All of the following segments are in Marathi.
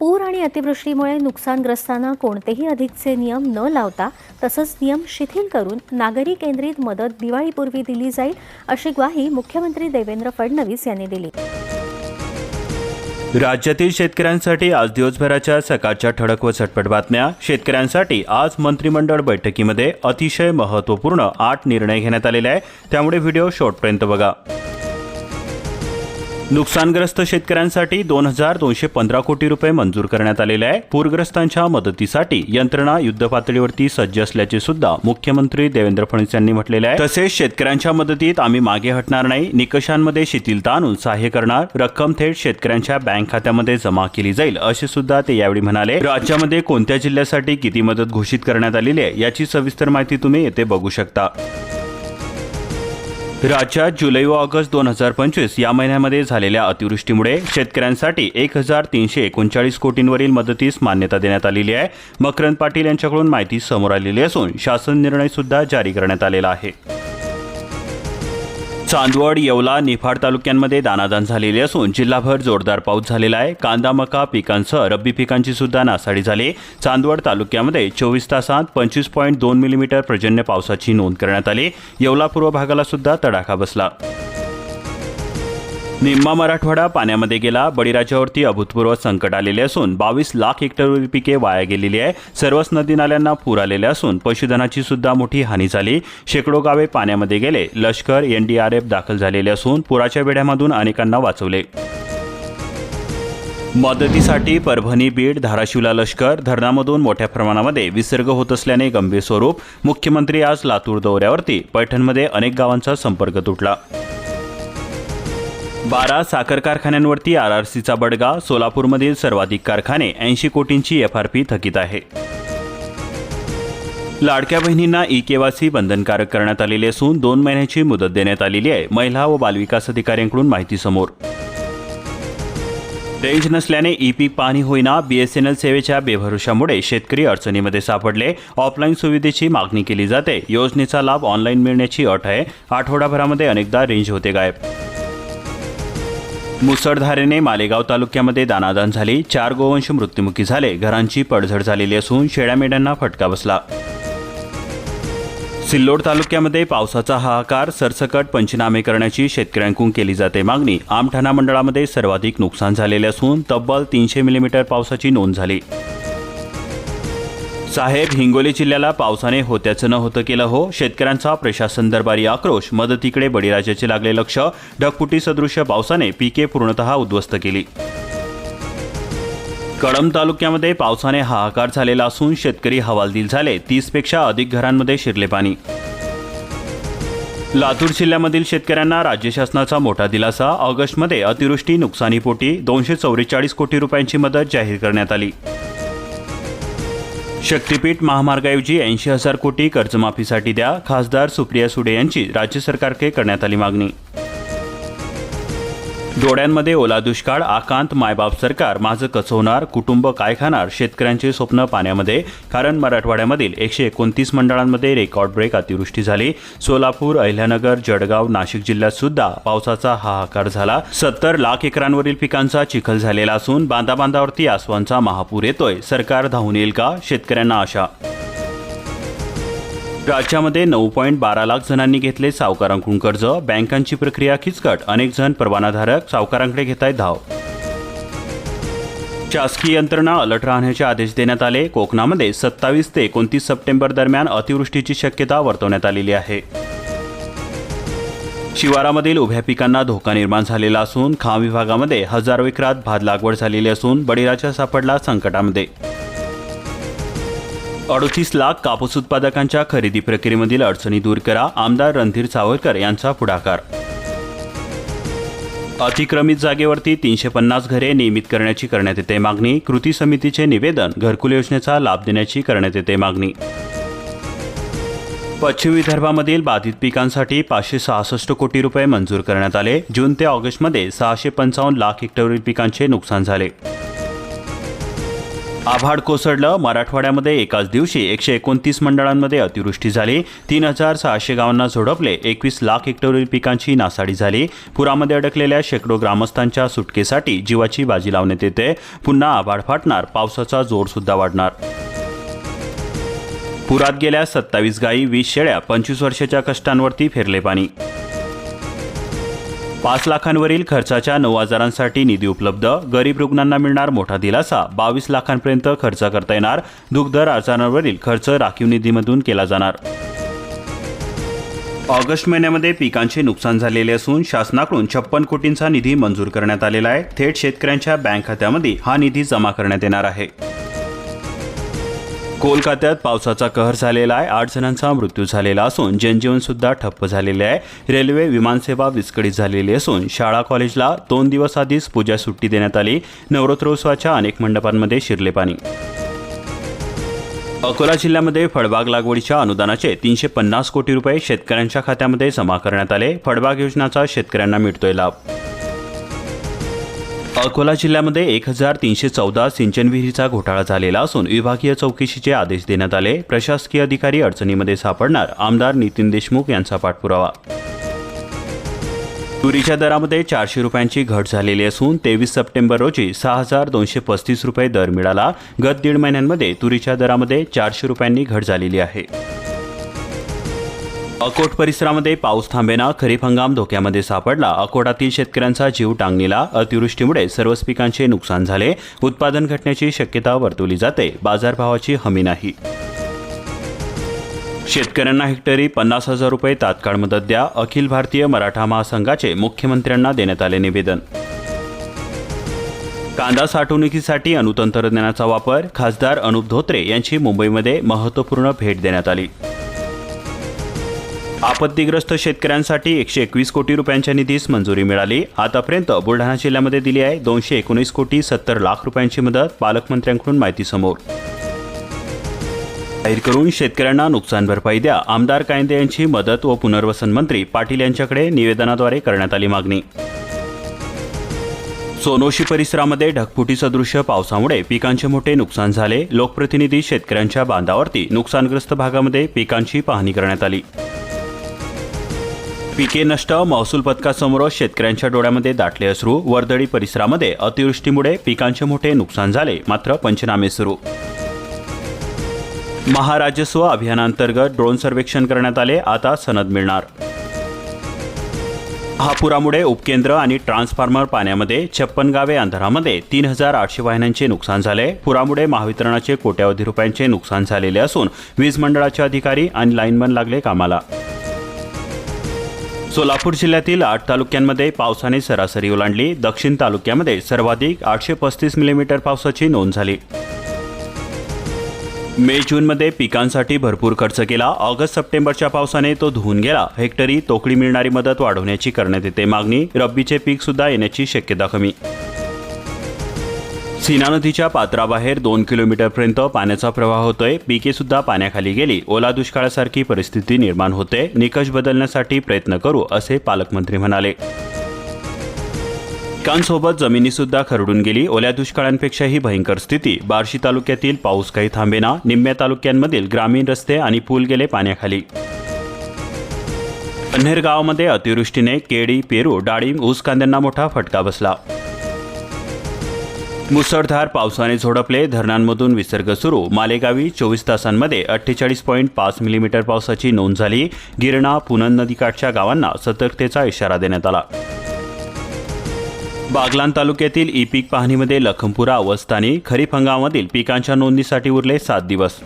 पूर आणि अतिवृष्टीमुळे नुकसानग्रस्तांना कोणतेही अधिकचे नियम न लावता तसंच नियम शिथिल करून नागरी केंद्रित मदत दिवाळीपूर्वी दिली जाईल अशी ग्वाही मुख्यमंत्री देवेंद्र फडणवीस यांनी दिली. राज्यातील शेतकऱ्यांसाठी आज दिवसभराच्या सकाळच्या ठळक व झटपट बातम्या. शेतकऱ्यांसाठी आज मंत्रिमंडळ बैठकीमध्ये अतिशय महत्त्वपूर्ण आठ निर्णय घेण्यात आलेले आहे त्यामुळे व्हिडिओ शॉर्टपर्यंत बघा. नुकसानग्रस्त शेतकऱ्यांसाठी दोन हजार दोनशे पंधरा कोटी रुपये मंजूर करण्यात आलेले आहे. पूरग्रस्तांच्या मदतीसाठी यंत्रणा युद्धपातळीवरती सज्ज असल्याचे सुद्धा मुख्यमंत्री देवेंद्र फडणवीस यांनी म्हटलेले आहे. तसेच शेतकऱ्यांच्या मदतीत आम्ही मागे हटणार नाही. निकषांमध्ये शिथिलता आणून सहाय्य करणार. रक्कम थेट शेतकऱ्यांच्या बँक खात्यामध्ये जमा केली जाईल असे सुद्धा ते यावेळी म्हणाले. राज्यामध्ये कोणत्या जिल्ह्यासाठी किती मदत घोषित करण्यात आलेली आहे याची सविस्तर माहिती तुम्ही येथे बघू शकता. राज्यात जुलै व ऑगस्ट दोन हजार पंचवीस या महिन्यामध्ये झालेल्या अतिवृष्टीमुळे शेतकऱ्यांसाठी एक हजार तीनशे एकोणचाळीस कोटींवरील मदतीस मान्यता देण्यात आलेली आहे. मकरंद पाटील यांच्याकडून माहिती समोर आलेली असून शासन निर्णयसुद्धा जारी करण्यात आलेला आहे. चांदवड येवला निफाड तालुक्यांमध्ये दानादान झालेली असून जिल्हाभर जोरदार पाऊस झालेला आहे. कांदा मका पिकांसह रब्बी पिकांची सुद्धा नासाडी झाली. चांदवड तालुक्यामध्ये चोवीस तासात पंचवीस पॉईंट दोन मिलीमीटर पर्जन्य पावसाची नोंद करण्यात आली. येवला पूर्व भागाला सुद्धा तडाखा बसला. निम्मा मराठवाडा पाण्यामध्ये गेला. बळीराजावरती अभूतपूर्व संकट आलेले असून बावीस लाख हेक्टर पिके वाया गेलेली आहे. सर्वच नदी नाल्यांना पूर आलेले असून पशुधनाची सुद्धा मोठी हानी झाली. शेकडो गावे पाण्यामध्ये गेले. लष्कर एनडीआरएफ दाखल झालेले असून पुराच्या वेढ्यामधून अनेकांना वाचवले. मदतीसाठी परभणी बीड धाराशिवला लष्कर. धरणामधून मोठ्या प्रमाणामध्ये विसर्ग होत असल्याने गंभीर स्वरूप. मुख्यमंत्री आज लातूर दौऱ्यावरती. पैठणमध्ये अनेक गावांचा संपर्क तुटला. बारा साखर कारखान्यांवरती आर आर सीचा बडगा सोलापूरमधील सर्वाधिक कारखाने ऐंशी कोटींची एफ आर पी थकीत आहे. लाडक्या बहिणींना ई केवासी बंधनकारक करण्यात आलेली असून दोन महिन्याची मुदत देण्यात आलेली आहे महिला व बालविकास अधिकाऱ्यांकडून माहिती समोर. रेंज नसल्याने ई पीक पाहणी होईना बीएसएनएल सेवेच्या बेभरोशामुळे शेतकरी अडचणीमध्ये सापडले. ऑफलाईन सुविधेची मागणी केली जाते. योजनेचा लाभ ऑनलाईन मिळण्याची अट आहे. आठवडाभरामध्ये अनेकदा रेंज होते गायब. मुसळधारेने मालेगाव तालुक्यामध्ये दानादान झाली. चार गोवंश मृत्युमुखी झाले. घरांची पडझड झालेली असून शेळ्यामेंढ्यांना फटका बसला. सिल्लोड तालुक्यामध्ये पावसाचा हाहाकार सरसकट पंचनामे करण्याची शेतकऱ्यांकडून केली जाते मागणी. आमठाणा मंडळामध्ये सर्वाधिक नुकसान झालेले असून तब्बल तीनशे मिलीमीटर पावसाची नोंद झाली. साहेब हिंगोली जिल्ह्याला पावसाने होत्याचं न होतं केलं हो. शेतकऱ्यांचा प्रशासन दरबारी आक्रोश मदतीकडे बळीराजाचे लागले लक्ष. ढगफुटी सदृश्य पावसाने पिके पूर्णतः उद्ध्वस्त केली. कळंब तालुक्यामध्ये पावसाने हाहाकार झालेला असून शेतकरी हवालदिल झाले. तीसपेक्षा अधिक घरांमध्ये शिरले पाणी. लातूर जिल्ह्यामधील शेतकऱ्यांना राज्य शासनाचा मोठा दिलासा. ऑगस्टमध्ये अतिवृष्टी नुकसानीपोटी दोनशे चौवेचाळीस कोटी रुपयांची मदत जाहीर करण्यात आली. शक्तीपीठ महामार्गाऐवजी ऐंशी हजार कोटी कर्जमाफीसाठी द्या खासदार सुप्रिया सुडे यांची राज्य सरकारकडे करण्यात आली मागणी. डोळ्यांमध्ये ओला दुष्काळ आकांत मायबाप सरकार माझं कसं होणार कुटुंब काय खाणार शेतकऱ्यांचे स्वप्न पाण्यामध्ये कारण मराठवाड्यामधील एकशे एकोणतीस मंडळांमध्ये रेकॉर्ड ब्रेक अतिवृष्टी झाली. सोलापूर अहिल्यानगर जळगाव नाशिक जिल्ह्यात सुद्धा पावसाचा हाहाकार झाला. सत्तर लाख एकरांवरील पिकांचा चिखल झालेला असून बांधाबांधावरती आसवांचा महापूर येतोय. सरकार धावून येईल का? शेतकऱ्यांना आशा राज्यामध्ये नऊ पॉईंट बारा लाख जणांनी घेतले सावकारांकडून कर्ज. बँकांची प्रक्रिया किचकट. अनेक जण परवानाधारक सावकारांकडे घेत आहेत धाव. शासकीय यंत्रणा अलर्ट राहण्याचे आदेश देण्यात आले. कोकणामध्ये सत्तावीस ते एकोणतीस सप्टेंबर दरम्यान अतिवृष्टीची शक्यता वर्तवण्यात आलेली आहे. शिवारामधील उभ्या पिकांना धोका निर्माण झालेला असून खाम विभागामध्ये हजारो एकरात भात लागवड झालेली असून बळीराजा सापडला संकटामध्ये. अडतीस लाख कापूस उत्पादकांच्या खरेदी प्रक्रियेमधील अडचणी दूर करा आमदार रणधीर सावरकर यांचा पुढाकार. अतिक्रमित जागेवरती तीनशे पन्नास घरे नियमित करण्याची करण्यात येते मागणी कृती समितीचे निवेदन घरकुल योजनेचा लाभ देण्याची करण्यात येते मागणी. पश्चिम विदर्भामधील बाधित पिकांसाठी पाचशे सहासष्ट कोटी रुपये मंजूर करण्यात आले. जून ते ऑगस्टमध्ये सहाशे पंचावन्न लाख हेक्टरवरील पिकांचे नुकसान झाले. आभाड कोसळलं. मराठवाड्यामध्ये एकाच दिवशी एकशे एकोणतीस मंडळांमध्ये अतिवृष्टी झाली. तीन हजार सहाशे गावांना झोडपले. एकवीस लाख हेक्टरवरील पिकांची नासाडी झाली. पुरामध्ये अडकलेल्या शेकडो ग्रामस्थांच्या सुटकेसाठी जीवाची बाजी लावण्यात येते. पुन्हा आभाड फाटणार. पावसाचा जोरसुद्धा वाढणार. पुरात गेल्या सत्तावीस गायी वीस शेळ्या पंचवीस वर्षाच्या कष्टांवरती फिरले पाणी. पाच लाखांवरील खर्चाच्या नऊ हजारांसाठी निधी उपलब्ध गरीब रुग्णांना मिळणार मोठा दिलासा बावीस लाखांपर्यंत खर्च करता येणार दुग्धर आजारांवरील खर्च राखीव निधीमधून केला जाणार. ऑगस्ट महिन्यामध्ये पिकांचे नुकसान झालेले असून शासनाकडून छप्पन कोटींचा निधी मंजूर करण्यात आलेला आहे. थेट शेतकऱ्यांच्या बँक खात्यामध्ये हा निधी जमा करण्यात येणार आहे. कोलकात्यात पावसाचा कहर झालेला आहे. आठ जणांचा मृत्यू झालेला असून जनजीवन सुद्धा ठप्प झालेले आहे. रेल्वे विमानसेवा विस्कळीत झालेली असून शाळा कॉलेजला दोन दिवस आधीच पूजा सुट्टी देण्यात आली. नवरात्रोत्सवाच्या अनेक मंडपांमध्ये शिरले पाणी. अकोला जिल्ह्यामध्ये फळबाग लागवडीच्या अनुदानाचे तीनशे पन्नास कोटी रुपये शेतकऱ्यांच्या खात्यामध्ये जमा करण्यात आले. फळबाग योजनाचा शेतकऱ्यांना मिळतोय लाभ. अकोला जिल्ह्यामध्ये एक हजार तीनशे चौदा सिंचन विहिरीचा घोटाळा झालेला असून विभागीय चौकशीचे आदेश देण्यात आले. प्रशासकीय अधिकारी अडचणीमध्ये सापडणार आमदार नितीन देशमुख यांचा पाठपुरावा. तुरीच्या दरामध्ये चारशे रुपयांची घट झालेली असून तेवीस सप्टेंबर रोजी सहा हजार दोनशे पस्तीस रुपये दर मिळाला. गत दीड महिन्यांमध्ये तुरीच्या दरामध्ये चारशे रुपयांनी घट झालेली आहे. अकोट परिसरामध्ये पाऊस थांबेना खरीप हंगाम धोक्यामध्ये सापडला. अकोटातील शेतकऱ्यांचा जीव टांगणीला अतिवृष्टीमुळे सर्वच पिकांचे नुकसान झाले. उत्पादन घटण्याची शक्यता वर्तवली जाते. बाजारभावाची हमी नाही. शेतकऱ्यांना हेक्टरी पन्नास हजार रुपये तात्काळ मदत द्या. अखिल भारतीय मराठा महासंघाचे मुख्यमंत्र्यांना देण्यात आले निवेदन. कांदा साठवणुकीसाठी अणुतंत्रज्ञानाचा वापर. खासदार अनुप धोत्रे यांची मुंबईमध्ये महत्त्वपूर्ण भेट देण्यात आली. आपत्तीग्रस्त शेतकऱ्यांसाठी एकशे एकवीस कोटी रुपयांच्या निधीस मंजुरी मिळाली. आतापर्यंत बुलढाणा जिल्ह्यामध्ये दिली आहे दोनशे एकोणीस कोटी सत्तर लाख रुपयांची मदत पालकमंत्र्यांकडून माहिती समोर. जाहीर करून शेतकऱ्यांना नुकसान भरपाई द्या. आमदार कायंदे यांची मदत व पुनर्वसन मंत्री पाटील यांच्याकडे निवेदनाद्वारे करण्यात आली मागणी. सोनोशी परिसरामध्ये ढगफुटी सदृश्य पावसामुळे पिकांचे मोठे नुकसान झाले. लोकप्रतिनिधी शेतकऱ्यांच्या बांधावरती नुकसानग्रस्त भागामध्ये पिकांची पाहणी करण्यात आली. पिके नष्ट महसूल पथकासमोर शेतकऱ्यांच्या डोळ्यामध्ये दाटले अश्रू वर्दळी परिसरामध्ये अतिवृष्टीमुळे पिकांचे मोठे नुकसान झाले मात्र पंचनामे सुरू. महाराजस्व अभियानांतर्गत ड्रोन सर्वेक्षण करण्यात आले आता सनद मिळणार. महापुरामुळे उपकेंद्र आणि ट्रान्सफॉर्मर पाण्यामध्ये छप्पन गावे अंधारामध्ये तीन हजार आठशे वाहिन्यांचे नुकसान झाले पुरामुळे महावितरणाचे कोट्यावधी रुपयांचे नुकसान झालेले असून वीज मंडळाचे अधिकारी आणि लाईनमन लागले कामाला. सोलापूर जिल्ह्यातील आठ तालुक्यांमध्ये पावसाने सरासरी ओलांडली. दक्षिण तालुक्यामध्ये सर्वाधिक आठशे पस्तीस मिलीमीटर पावसाची नोंद झाली. मे जूनमध्ये पिकांसाठी भरपूर खर्च केला. ऑगस्ट सप्टेंबरच्या पावसाने तो धुवून गेला. हेक्टरी तोकडी मिळणारी मदत वाढवण्याची करण्यात येते मागणी. रब्बीचे पीक सुद्धा येण्याची शक्यता कमी. सीना नदीच्या पात्राबाहेर दोन किलोमीटरपर्यंत पाण्याचा प्रवाह होतोय. पिके सुद्धा पाण्याखाली गेली. ओला दुष्काळासारखी परिस्थिती निर्माण होते. निकष बदलण्यासाठी प्रयत्न करू असे पालकमंत्री म्हणाले. पिकांसोबत जमिनीसुद्धा खरडून गेली. ओल्या दुष्काळांपेक्षाही भयंकर स्थिती. बार्शी तालुक्यातील पाऊस काही थांबेना. निम्म्या तालुक्यांमधील ग्रामीण रस्ते आणि पूल गेले पाण्याखाली. कन्हेर गावामध्ये अतिवृष्टीने केळी पेरू डाळिंब ऊस कांद्यांना मोठा फटका बसला. मुसळधार पावसाने झोडपले. धरणांमधून विसर्ग सुरू. मालेगावी चोवीस तासांमध्ये अठ्ठेचाळीस पॉईंट पाच मिलीमीटर पावसाची नोंद झाली. गिरणा पुनन नदीकाठच्या गावांना सतर्कतेचा इशारा देण्यात आला. बागलान तालुक्यातील ई पीक पाहणीमध्ये लखमपुरा अवस्थानी खरीप हंगामातील पिकांच्या नोंदीसाठी उरले सात दिवस.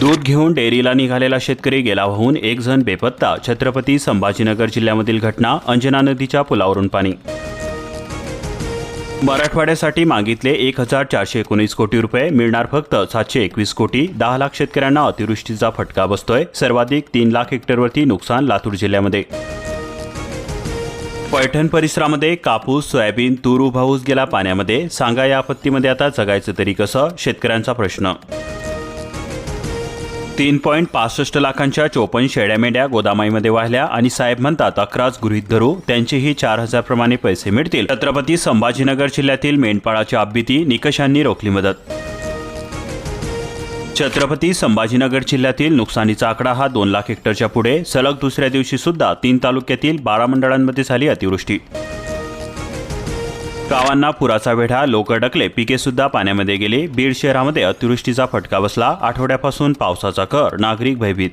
दूध घेऊन डेअरीला निघालेला शेतकरी गेला वाहून एक जण बेपत्ता. छत्रपती संभाजीनगर जिल्ह्यामधील घटना अंजना नदीच्या पुलावरून पाणी मराठवाड्यासाठी मागितले एक हजार चारशे एकोणीस कोटी रुपये मिळणार फक्त सातशे एकवीस कोटी. दहा लाख शेतकऱ्यांना अतिवृष्टीचा फटका बसतोय. सर्वाधिक तीन लाख हेक्टरवरती नुकसान लातूर जिल्ह्यामध्ये. पैठण परिसरामध्ये कापूस सोयाबीन तूर उभाऊस गेला पाण्यामध्ये. सांगा या आपत्तीमध्ये आता जगायचं तरी कसं? शेतकऱ्यांचा प्रश्न. तीन पॉईंट पासष्ट लाखांच्या चोपन्न शेड्या मेंढ्या गोदामाईमध्ये वाहिल्या आणि साहेब म्हणतात अकराच गृहीत धरू त्यांचेही चार हजार प्रमाणे पैसे मिळतील. छत्रपती संभाजीनगर जिल्ह्यातील मेंढपाळाच्या अब्बीती निकषांनी रोखली मदत. छत्रपती संभाजीनगर जिल्ह्यातील नुकसानीचा आकडा हा दोन लाख हेक्टरच्या पुढे सलग दुसऱ्या दिवशी सुद्धा तीन तालुक्यातील बारा मंडळांमध्ये झाली अतिवृष्टी. गावांना पुराचा वेढा लोक अडकले पिके सुद्धा पाण्यामध्ये गेली. बीड शहरामध्ये अतिवृष्टीचा फटका बसला. आठवड्यापासून पावसाचा कर नागरिक भयभीत.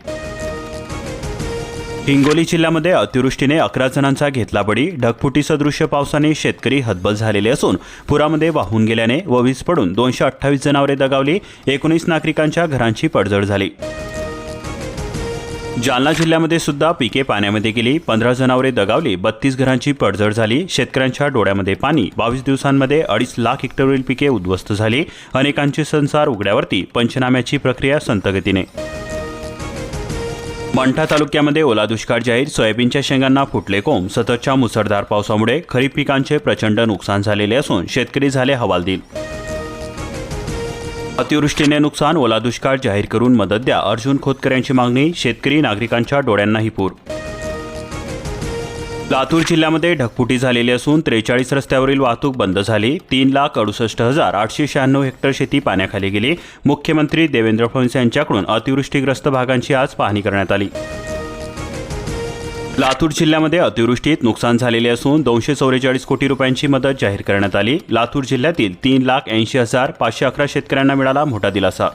हिंगोली जिल्ह्यामध्ये अतिवृष्टीने अकरा जणांचा घेतला बळी ढगफुटी सदृश्य पावसाने शेतकरी हतबल झालेले असून पुरामध्ये वाहून गेल्याने व वीज पडून दोनशे अठ्ठावीस जनावरे दगावली. एकोणीस नागरिकांच्या घरांची पडझड झाली. जालना जिल्ह्यामध्ये सुद्धा पिके पाण्यामध्ये गेली. पंधरा जनावरे दगावली. बत्तीस घरांची पडझड झाली. शेतकऱ्यांच्या डोळ्यामध्ये पाणी. बावीस दिवसांमध्ये अडीच लाख हेक्टरवरील पिके उद्ध्वस्त झाली. अनेकांचे संसार उघड्यावरती पंचनाम्याची प्रक्रिया संतगतीने मंठा तालुक्यामध्ये ओला दुष्काळ जाहीर. सोयाबीनच्या शेंगांना फुटले कोंब. सततच्या मुसळधार पावसामुळे खरीप पिकांचे प्रचंड नुकसान झालेले असून शेतकरी झाले हवालदिल. अतिवृष्टीने नुकसान ओला दुष्काळ जाहीर करून मदत द्या अर्जुन खोतकर यांची मागणी शेतकरी नागरिकांच्या डोळ्यांनाही पूर. लातूर जिल्ह्यामध्ये ढगफुटी झालेली असून त्रेचाळीस रस्त्यावरील वाहतूक बंद झाली. तीन लाख अडुसष्ट हजार आठशे शहाण्णव हेक्टर शेती पाण्याखाली गेली. मुख्यमंत्री देवेंद्र फडणवीस यांच्याकडून अतिवृष्टीग्रस्त भागांची आज पाहणी करण्यात आली. लातूर जिल्ह्यामध्ये अतिवृष्टीत नुकसान झालेले असून दोनशे चौवेचाळीस कोटी रुपयांची मदत जाहीर करण्यात आली. लातूर जिल्ह्यातील तीन लाख ऐंशी हजार पाचशे अकरा शेतकऱ्यांना मिळाला मोठा दिलासा.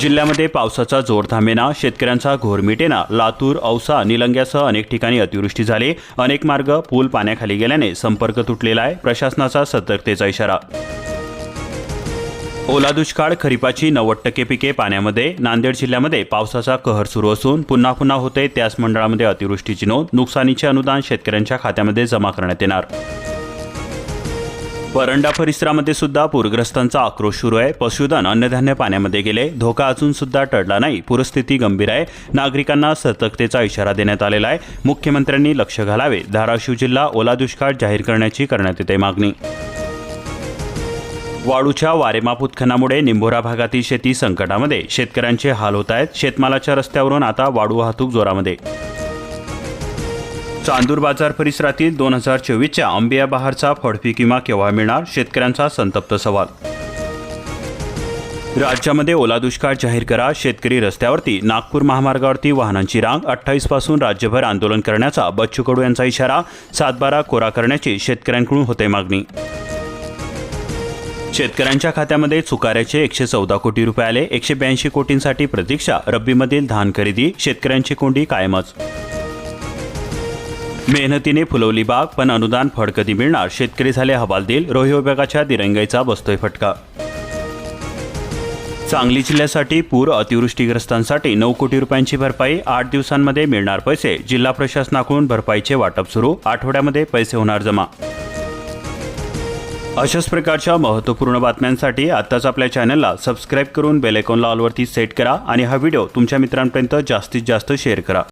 जिल्ह्यामध्ये पावसाचा जोर थांबेना शेतकऱ्यांचा घोर मिटेना लातूर औसा निलंग्यासह अनेक ठिकाणी अतिवृष्टी झाली. अनेक मार्ग पूल पाण्याखाली गेल्याने संपर्क तुटलेला आहे. प्रशासनाचा सतर्कतेचा इशारा ओला दुष्काळ खरीपाची नव्वद टक्के पिके पाण्यामध्ये नांदेड जिल्ह्यामध्ये पावसाचा कहर सुरू असून पुन्हा पुन्हा होते त्याच मंडळामध्ये अतिवृष्टीची नोंद नुकसानीचे अनुदान शेतकऱ्यांच्या खात्यामध्ये जमा करण्यात येणार. परंडा परिसरामध्ये सुद्धा पूरग्रस्तांचा आक्रोश सुरू आहे. पशुधन अन्नधान्य पाण्यामध्ये गेले. धोका अजून सुद्धा टळला नाही. पूरस्थिती गंभीर आहे. नागरिकांना सतर्कतेचा इशारा देण्यात आलेला आहे. मुख्यमंत्र्यांनी लक्ष घालावे. धाराशिव जिल्हा ओला दुष्काळ जाहीर करण्याची करण्यात येते मागणी. वाळूच्या वारेमाप उत्खनामुळे निंभोरा भागातील शेती संकटामध्ये. शेतकऱ्यांचे हाल होत आहेत शेतमालाच्या रस्त्यावरून आता वाळू वाहतूक जोरामध्ये. चांदूर बाजार परिसरातील दोन हजार चोवीसच्या आंबिया बहारचा फडपीक विमा केव्हा मिळणार? शेतकऱ्यांचा संतप्त सवाल. राज्यामध्ये ओला दुष्काळ जाहीर करा. शेतकरी रस्त्यावरती नागपूर महामार्गावरती वाहनांची रांग. अठ्ठावीसपासून राज्यभर आंदोलन करण्याचा बच्चू कडू यांचा इशारा. सातबारा कोरा करण्याची शेतकऱ्यांकडून होते मागणी. शेतकऱ्यांच्या खात्यामध्ये चुकाऱ्याचे एकशे चौदा कोटी रुपये आले एकशे ब्याऐंशी कोटींसाठी प्रतीक्षा रब्बीमधील धान खरेदी शेतकऱ्यांची कोंडी कायमच. मेहनतीने फुलवली बाग पण अनुदान फड कधी मिळणार? शेतकरी झाले हवालदिल रोही विभागाच्या दिरंगाईचा बसतोय फटका. सांगली जिल्ह्यासाठी पूर अतिवृष्टीग्रस्तांसाठी नऊ कोटी रुपयांची भरपाई आठ दिवसांमध्ये मिळणार पैसे जिल्हा प्रशासनाकडून भरपाईचे वाटप सुरू आठवड्यामध्ये पैसे होणार जमा. अशाच प्रकारच्या महत्त्वपूर्ण बातम्यांसाठी आत्ताच आपल्या चॅनलला सबस्क्राईब करून बेलेकॉन लॉलवरती ऑलवरती सेट करा आणि हा व्हिडिओ तुमच्या मित्रांपर्यंत जास्तीत जास्त शेअर करा.